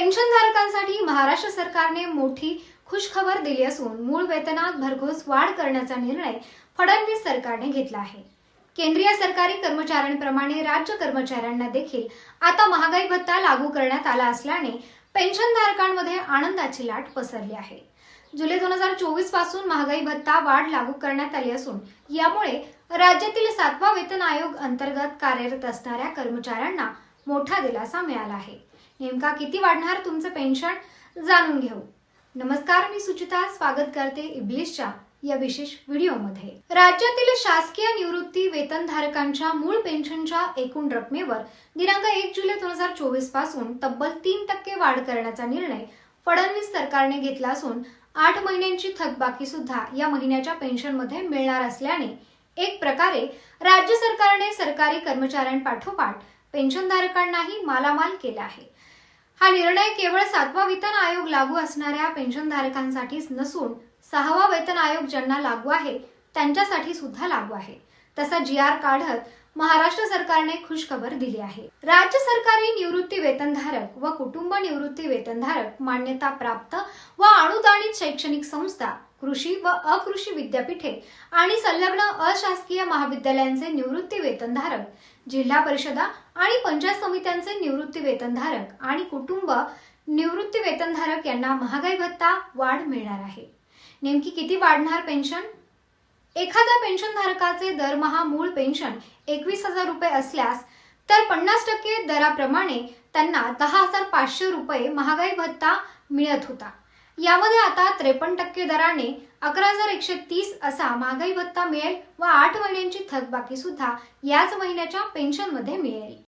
पेन्शनधारकांसाठी महाराष्ट्र सरकारने मोठी खुशखबर दिली असून मूळ वेतनात भरघोस वाढ करण्याचा निर्णय फडणवीस सरकारने घेतला आहे. केंद्रीय सरकारी कर्मचाऱ्यांप्रमाणे राज्य कर्मचाऱ्यांना देखील आता महागाई भत्ता लागू करण्यात आला असल्याने पेन्शनधारकांमध्ये आनंदाची लाट पसरली आहे. जुलै दोन हजार चोवीसपासून महागाई भत्ता वाढ लागू करण्यात आली असून यामुळे राज्यातील सातवा वेतन आयोग अंतर्गत कार्यरत असणाऱ्या कर्मचाऱ्यांना मोठा दिलासा मिळाला आहे. नेमका किती वाढणार तुमचं पेन्शन जाणून घेऊ. नमस्कार मी सुचिता. स्वागत करते इब्लिशच्या या विशेष व्हिडिओमध्ये. राज्यातील शासकीय निवृत्ती वेतनधारकांच्या मूळ पेन्शनच्या एकूण रकमेवर दिनांक एक जुलै दोन हजार चोवीसपासून तब्बल तीन टक्के वाढ करण्याचा निर्णय फडणवीस सरकारने घेतला असून आठ महिन्यांची थकबाकी सुद्धा या महिन्याच्या पेन्शनमध्ये मिळणार असल्याने एक प्रकारे राज्य सरकारने सरकारी कर्मचाऱ्यांपाठोपाठ पेन्शनधारकांनाही मालामाल केला आहे. हा निर्णय केवळ सातवा वेतन आयोग लागू असणाऱ्या पेन्शनधारकांसाठीच नसून सहावा वेतन आयोग ज्यांना लागू आहे त्यांच्यासाठी सुद्धा लागू आहे. तसा जी आर काढत महाराष्ट्र सरकारने खुशखबर दिली आहे. राज्य सरकारी निवृत्ती वेतनधारक व कुटुंब निवृत्ती वेतनधारक मान्यता प्राप्त व अनुदानित शैक्षणिक संस्था कृषी व अकृषी विद्यापीठे आणि संलग्न अशासकीय महाविद्यालयांचे निवृत्ती वेतनधारक जिल्हा परिषदा आणि पंचायत समित्यांचे निवृत्ती वेतनधारक आणि कुटुंब निवृत्ती वेतनधारक यांना महागाई भत्ता वाढ मिळणार आहे. नेमकी किती वाढणार पेन्शन? एखाद्या पेन्शनधारकाचे दरमहा मूळ पेन्शन एकवीस हजार रुपये असल्यास तर पन्नास टक्के दराप्रमाणे त्यांना दहा हजार पाचशे रुपये महागाई भत्ता मिळत होता. यामध्ये आता त्रेपन्न टक्के दराने अकरा हजार एकशे तीस असा महागाई भत्ता मिळेल व आठ महिन्यांची थकबाकी सुद्धा याच महिन्याच्या पेन्शनमध्ये मिळेल.